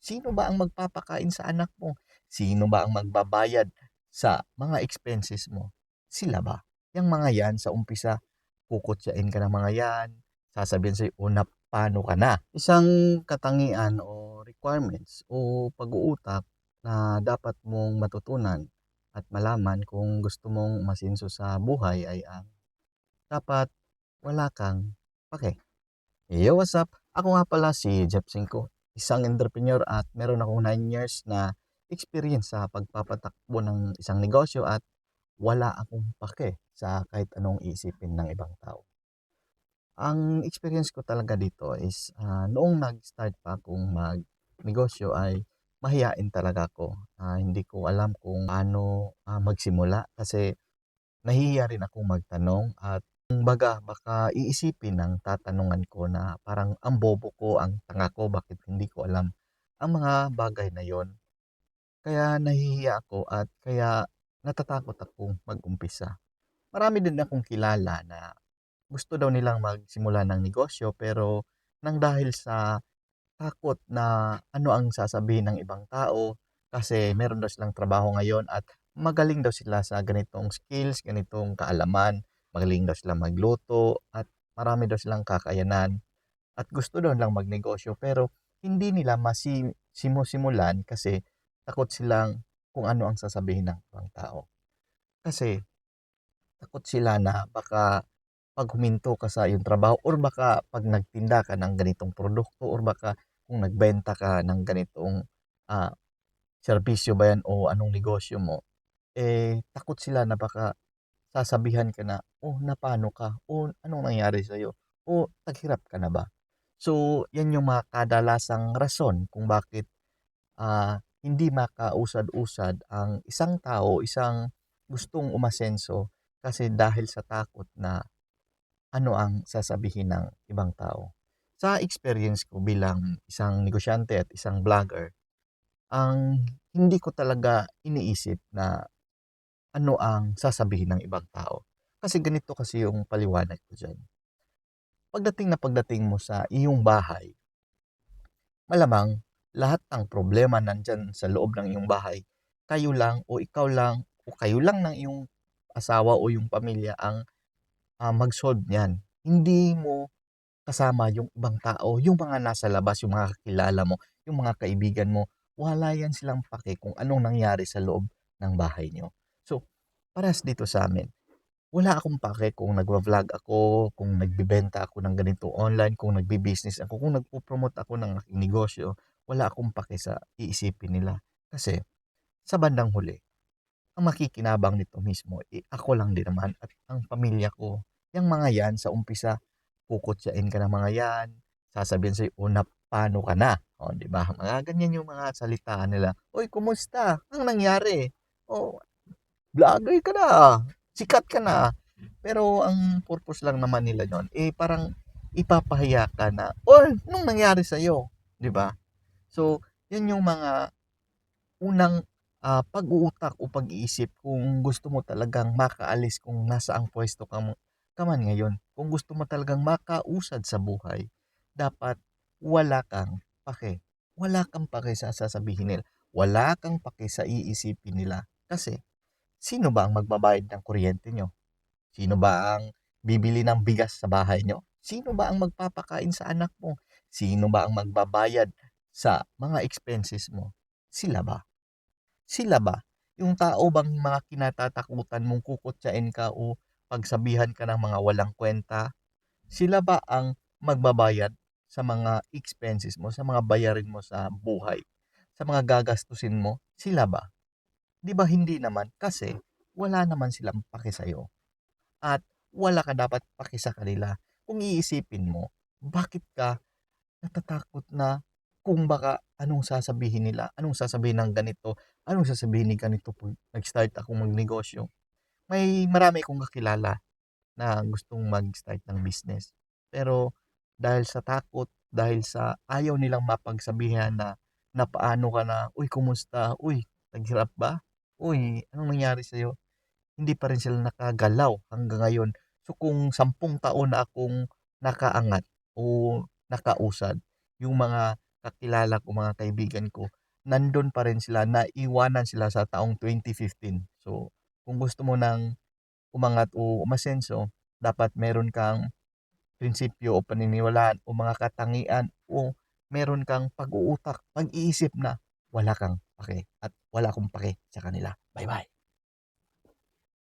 Sino ba ang magpapakain sa anak mo? Sino ba ang magbabayad sa mga expenses mo? Sila ba? Yang mga yan sa umpisa, kukutsain ka ng mga yan, sasabihin sa'yo, o na paano ka na? Isang katangian o requirements o pag-uutak na dapat mong matutunan at malaman kung gusto mong masinso sa buhay ay ang dapat wala kang pake. Yo, what's up? Ako nga pala si Jeff Cinco, isang entrepreneur at meron akong 9 years na experience sa pagpapatakbo ng isang negosyo at wala akong pake sa kahit anong isipin ng ibang tao. Ang experience ko talaga dito is ah, noong nag-start pa akong mag-negosyo ay mahiyain talaga ako. Ah, hindi ko alam kung paano ah, magsimula kasi nahihiya rin akong magtanong at kumbaga baka iisipin ng tatanungan ko na parang ang bobo ko, ang tanga ko, bakit hindi ko alam ang mga bagay na yon. Kaya nahihiya ako at kaya natatakot akong mag-umpisa. Marami din akong kilala na gusto daw nilang magsimula ng negosyo pero nang dahil sa takot na ano ang sasabihin ng ibang tao kasi meron daw silang trabaho ngayon at magaling daw sila sa ganitong skills, ganitong kaalaman, magaling daw sila magluto at marami daw silang kakayanan at gusto daw lang magnegosyo pero hindi nila masimusimulan kasi takot silang kung ano ang sasabihin ng ibang tao. Kasi takot sila na baka pag huminto ka sa iyong trabaho or baka pag nagtinda ka ng ganitong produkto or baka kung nagbenta ka ng ganitong ah, serbisyo ba yan o anong negosyo mo, eh takot sila na baka sasabihan ka na, oh napano ka, o anong nangyari sa'yo, o taghirap ka na ba? So, yan yung mga kadalasang rason kung bakit ah, hindi makausad-usad ang isang tao, isang gustong umasenso kasi dahil sa takot na ano ang sasabihin ng ibang tao. Sa experience ko bilang isang negosyante at isang vlogger, ang hindi ko talaga iniisip na ano ang sasabihin ng ibang tao. Kasi ganito kasi yung paliwanag ko dyan. Pagdating na pagdating mo sa iyong bahay, malamang lahat ng problema nandyan sa loob ng iyong bahay, kayo lang o ikaw lang o kayo lang ng iyong asawa o yung pamilya ang ah, mag-solve niyan. Hindi mo kasama yung ibang tao, yung mga nasa labas, yung mga kakilala mo, yung mga kaibigan mo, wala yan silang pake kung anong nangyari sa loob ng bahay nyo. Parehas dito sa amin. Wala akong pake kung nagwa-vlog ako, kung nagbibenta ako ng ganito online, kung nagbi-business ako, kung nagpo-promote ako ng aking negosyo, wala akong pake sa iisipin nila. Kasi, sa bandang huli, ang makikinabang nito mismo, eh, ako lang din naman at ang pamilya ko. Yang mga yan, sa umpisa, kukutsain ka ng mga yan, sasabihin sa'yo, o na paano ka na? O, di ba? Mga ganyan yung mga salitaan nila. Oy, kumusta? Ang nangyari? O, vlogger ka na. Sikat ka na. Pero ang purpose lang naman nila yon eh parang ipapahiya ka na, or nung nangyari sa'yo? Di ba? So, yan yung mga unang ah, pag-uutak o pag-iisip kung gusto mo talagang makaalis kung nasa ang pwesto ka, mo, ka man ngayon. Kung gusto mo talagang makausad sa buhay, dapat wala kang pake. Wala kang pake sa sasabihin nila. Wala kang pake sa iisipin nila. Kasi, sino ba ang magbabayad ng kuryente nyo? Sino ba ang bibili ng bigas sa bahay nyo? Sino ba ang magpapakain sa anak mo? Sino ba ang magbabayad sa mga expenses mo? Sila ba? Sila ba? Yung tao bang mga kinatatakutan mong kukutsain ka o pagsabihan ka ng mga walang kwenta? Sila ba ang magbabayad sa mga expenses mo, sa mga bayarin mo sa buhay, sa mga gagastusin mo? Sila ba? Di ba hindi naman? Kasi wala naman silang pake sa'yo. At wala ka dapat pake sa kanila. Kung iisipin mo, bakit ka natatakot na kung baka anong sasabihin nila, anong sasabihin ng ganito, anong sasabihin ni ganito pag nag-start akong magnegosyo. May marami akong kakilala na gustong mag-start ng business. Pero dahil sa takot, dahil sa ayaw nilang mapagsabihan na na paano ka na, uy, kumusta? Uy, naghirap ba? Uy, anong nangyari sa'yo? Hindi pa rin sila nakagalaw hanggang ngayon. So kung sampung taon na akong nakaangat o nakausad, yung mga kakilala ko, mga kaibigan ko, nandun pa rin sila, naiwanan sila sa taong 2015. So, kung gusto mo ng umangat o umasenso, dapat meron kang prinsipyo o paniniwalaan o mga katangian o meron kang pag-uutak, pag-iisip na wala kang pake at wala akong pake sa kanila. Bye-bye.